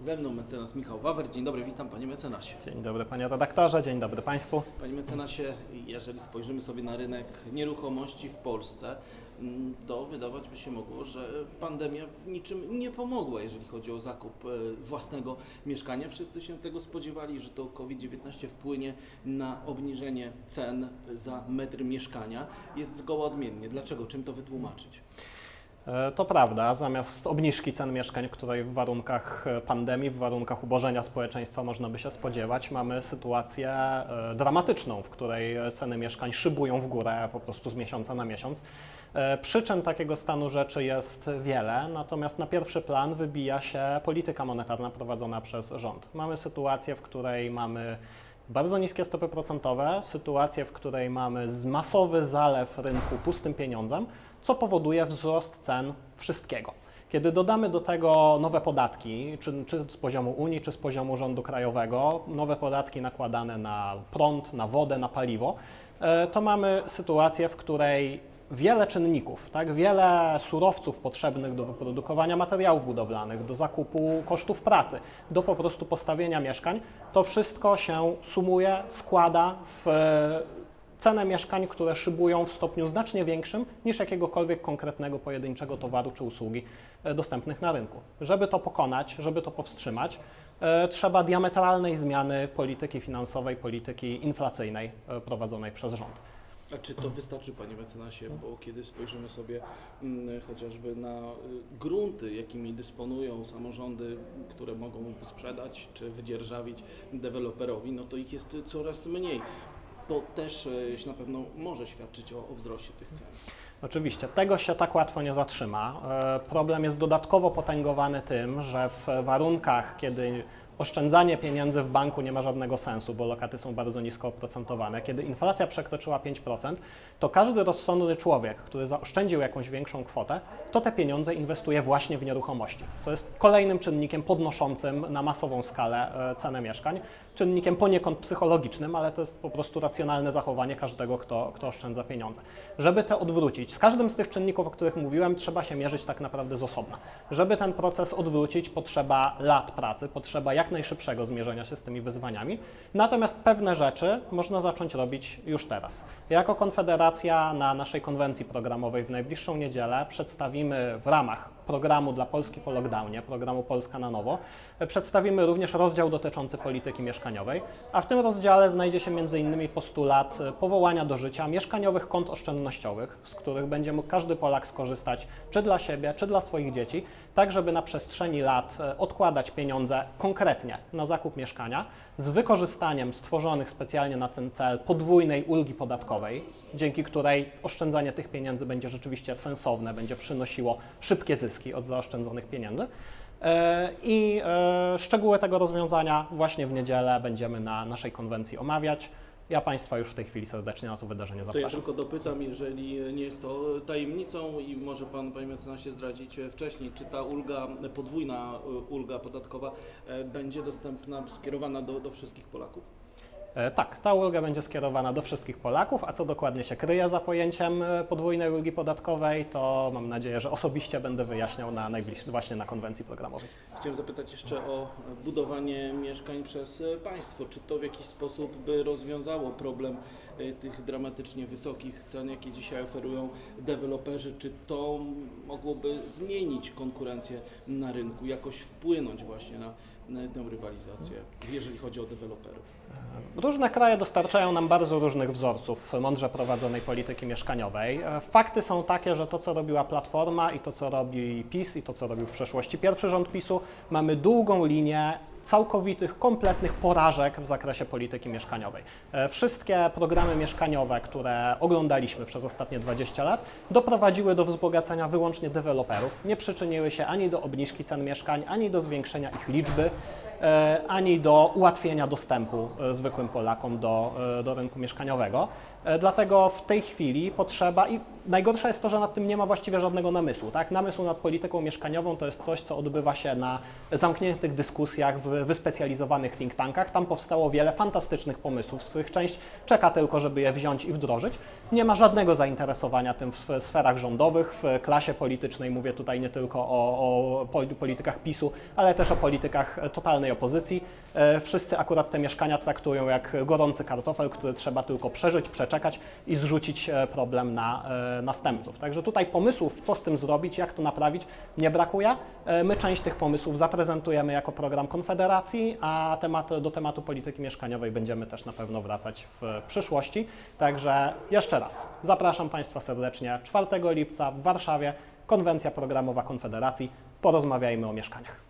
Ze mną mecenas Michał Wawer. Dzień dobry, witam panie mecenasie. Dzień dobry panie redaktorze, dzień dobry państwu. Panie mecenasie, jeżeli spojrzymy sobie na rynek nieruchomości w Polsce, mm, to wydawać by się mogło, że pandemia w niczym nie pomogła, jeżeli chodzi o zakup e, własnego mieszkania. Wszyscy się tego spodziewali, że to COVID-19 wpłynie na obniżenie cen za metr mieszkania. Jest zgoła odmiennie. Dlaczego? Czym to wytłumaczyć? E, To prawda, zamiast obniżki cen mieszkań, której w warunkach e, pandemii, w warunkach ubożenia społeczeństwa można by się spodziewać, mamy sytuację e, dramatyczną, w której ceny mieszkań szybują w górę po prostu z miesiąca na miesiąc. Przyczyn takiego stanu rzeczy jest wiele, natomiast na pierwszy plan wybija się polityka monetarna prowadzona przez rząd. Mamy sytuację, w której mamy bardzo niskie stopy procentowe, sytuację, w której mamy masowy zalew rynku pustym pieniądzem, co powoduje wzrost cen wszystkiego. Kiedy dodamy do tego nowe podatki, czy, czy z poziomu Unii, czy z poziomu rządu krajowego, nowe podatki nakładane na prąd, na wodę, na paliwo, e, to mamy sytuację, w której wiele czynników, tak, wiele surowców potrzebnych do wyprodukowania materiałów budowlanych, do zakupu kosztów pracy, do po prostu postawienia mieszkań, to wszystko się sumuje, składa w e, cenę mieszkań, które szybują w stopniu znacznie większym niż jakiegokolwiek konkretnego pojedynczego towaru czy usługi e, dostępnych na rynku. Żeby to pokonać, żeby to powstrzymać, e, trzeba diametralnej zmiany polityki finansowej, polityki inflacyjnej prowadzonej przez rząd. A czy to wystarczy, panie mecenasie, bo kiedy spojrzymy sobie mm, chociażby na y, grunty, jakimi dysponują samorządy, które mogą sprzedać czy wydzierżawić deweloperowi, no to ich jest coraz mniej. To też y, na pewno może świadczyć o, o wzroście tych cen. Oczywiście, tego się tak łatwo nie zatrzyma. E, Problem jest dodatkowo potęgowany tym, że w warunkach, kiedy oszczędzanie pieniędzy w banku nie ma żadnego sensu, bo lokaty są bardzo nisko oprocentowane, kiedy inflacja przekroczyła 5%, to każdy rozsądny człowiek, który zaoszczędził jakąś większą kwotę, to te pieniądze inwestuje właśnie w nieruchomości, co jest kolejnym czynnikiem podnoszącym na masową skalę e, cenę mieszkań, czynnikiem poniekąd psychologicznym, ale to jest po prostu racjonalne zachowanie każdego, kto, kto oszczędza pieniądze. Żeby to odwrócić, z każdym z tych czynników, o których mówiłem, trzeba się mierzyć tak naprawdę z osobna. Żeby ten proces odwrócić, potrzeba lat pracy, potrzeba jak najszybszego zmierzenia się z tymi wyzwaniami. Natomiast pewne rzeczy można zacząć robić już teraz. Jako Konfederacja na naszej konwencji programowej w najbliższą niedzielę przedstawimy w ramach programu dla Polski po lockdownie, programu Polska na nowo, przedstawimy również rozdział dotyczący polityki mieszkaniowej, a w tym rozdziale znajdzie się m.in. postulat e, powołania do życia mieszkaniowych kont oszczędnościowych, z których będzie mógł każdy Polak skorzystać czy dla siebie, czy dla swoich dzieci, tak żeby na przestrzeni lat e, odkładać pieniądze konkretnie na zakup mieszkania z wykorzystaniem stworzonych specjalnie na ten cel podwójnej ulgi podatkowej, dzięki której oszczędzanie tych pieniędzy będzie rzeczywiście sensowne, będzie przynosiło szybkie zyski od zaoszczędzonych pieniędzy. E, I e, szczegóły tego rozwiązania właśnie w niedzielę będziemy na naszej konwencji omawiać. Ja Państwa już w tej chwili serdecznie na to wydarzenie To ja zapraszam. tylko dopytam, jeżeli nie jest to tajemnicą i może Pan, Panie mecenasie, zdradzić e, wcześniej, czy ta ulga, podwójna ulga podatkowa będzie dostępna, skierowana do, do wszystkich Polaków? E, Tak, ta ulga będzie skierowana do wszystkich Polaków, a co dokładnie się kryje za pojęciem e, podwójnej ulgi podatkowej, to mam nadzieję, że osobiście będę wyjaśniał na najbliższej, właśnie na konwencji programowej. Chciałem zapytać jeszcze o budowanie mieszkań przez e, państwo. Czy to w jakiś sposób by rozwiązało problem tych dramatycznie wysokich cen, jakie dzisiaj oferują deweloperzy? Czy to mogłoby zmienić konkurencję na rynku, jakoś wpłynąć właśnie na, na tę rywalizację, jeżeli chodzi o deweloperów? Różne kraje dostarczają nam bardzo różnych wzorców mądrze prowadzonej polityki mieszkaniowej. E, Fakty są takie, że to, co robiła Platforma i to, co robi PiS i to, co robił w przeszłości pierwszy rząd PiSu, mamy długą linię całkowitych, kompletnych porażek w zakresie polityki mieszkaniowej. E, Wszystkie programy mieszkaniowe, które oglądaliśmy przez ostatnie 20 lat, doprowadziły do wzbogacenia wyłącznie deweloperów. Nie przyczyniły się ani do obniżki cen mieszkań, ani do zwiększenia ich liczby ani do ułatwienia dostępu e, zwykłym Polakom do, e, do rynku mieszkaniowego. E, Dlatego w tej chwili potrzeba i najgorsze jest to, że nad tym nie ma właściwie żadnego namysłu. Tak? Namysł nad polityką mieszkaniową to jest coś, co odbywa się na zamkniętych dyskusjach w wyspecjalizowanych think tankach. Tam powstało wiele fantastycznych pomysłów, z których część czeka tylko, żeby je wziąć i wdrożyć. Nie ma żadnego zainteresowania tym w sferach rządowych, w klasie politycznej. Mówię tutaj nie tylko o, o poli- politykach PiSu, ale też o politykach totalnej opozycji. E, Wszyscy akurat te mieszkania traktują jak gorący kartofel, który trzeba tylko przeżyć, przeczekać i zrzucić e, problem na e, następców. Także tutaj pomysłów, co z tym zrobić, jak to naprawić, nie brakuje. My część tych pomysłów zaprezentujemy jako program Konfederacji, a temat, do tematu polityki mieszkaniowej będziemy też na pewno wracać w przyszłości. Także jeszcze raz zapraszam Państwa serdecznie 4 lipca w Warszawie, konwencja programowa Konfederacji. Porozmawiajmy o mieszkaniach.